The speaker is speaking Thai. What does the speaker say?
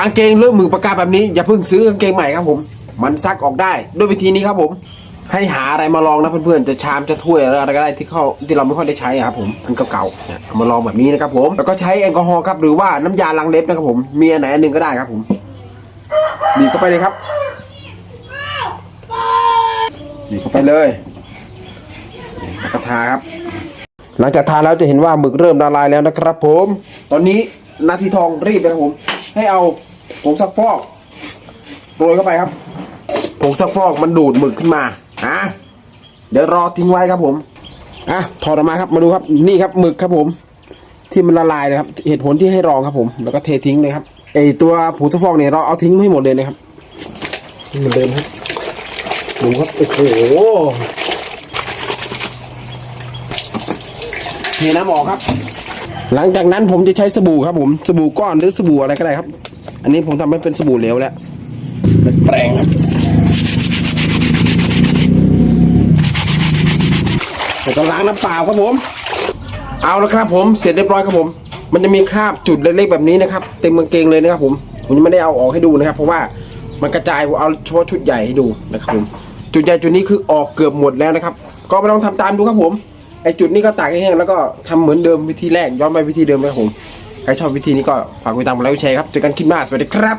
างเกงเลือกมือปากกาแบบนี้อย่าเพิ่งซื้อกางเกงใหม่ครับผม มันซักออกได้ด้วยวิธีนี้ครับผม ให้หาอะไรมาลองนะเพื่อนๆจะชามจะถ้วยอะไรก็ได้ที่เขาที่เราไม่ค่อยได้ใช้ครับผมอันเก่าๆเอามาลองแบบนี้นะครับผมแล้วก็ใช้แอลกอฮอล์ครับหรือว่าน้ำยาล้างเล็บนะครับผมมีอันไหนอันหนึ่งก็ได้ครับผมบีบเข้าไปเลยครับบีบเข้าไปเลยแล้วก็ทาครับ หลังจากทาแล้วจะเห็นว่าหมึกเริ่มละลายแล้วนะครับผม ตอนนี้นาทีทองรีบนะครับผม ให้เอา ผงซักฟอกโรยเข้าไปครับผงซักฟอกมันดูดหมึกขึ้นมาอะเดี๋ยวรอทิ้งไว้ครับผมอะถอดออกมาครับมาดูครับ นี่ครับหมึกครับผม ที่มันละลายนะครับ เหตุผลที่ให้รองครับผม แล้วก็เททิ้งเลยครับไอตัวผงซักฟอกเนี่ยเราเอาทิ้งให้หมดเลยนะครับนี่เหมือนเดิมครับดูครับโอ้โหเทน้ำออกครับ หลังจากนั้นผมจะใช้สบู่ครับผมสบู่ก้อนหรือสบู่อะไรก็ได้ครับ อันนี้ผมทำให้เป็นสบู่เหลวแล้วเป็นแปรงครับแล้วก็ล้างน้ำเปล่าครับผม เอาแล้วครับผมเสร็จเรียบร้อยครับผม มันจะมีคราบจุดเล็กๆแบบนี้นะครับ เต็มกางเกงเลยนะครับผมผมยังไม่ได้เอาออกให้ดูนะครับ เพราะว่ามันกระจายผมเอาเฉพาะชุดใหญ่ให้ดูนะครับผมจุดใหญ่จุดนี้คือออกเกือบหมดแล้วนะครับ ก็ไม่ต้องทำตามดูครับผมไอจุดนี้ก็ตากให้แห้งแล้วก็ทำเหมือนเดิมวิธีแรกย้อนไปวิธีเดิมนะครับผม ใครชอบวิธีนี้ก็ฝากกดติดตามกดไลค์กดแชร์ครับเจอกันคลิปหน้าสวัสดีครับ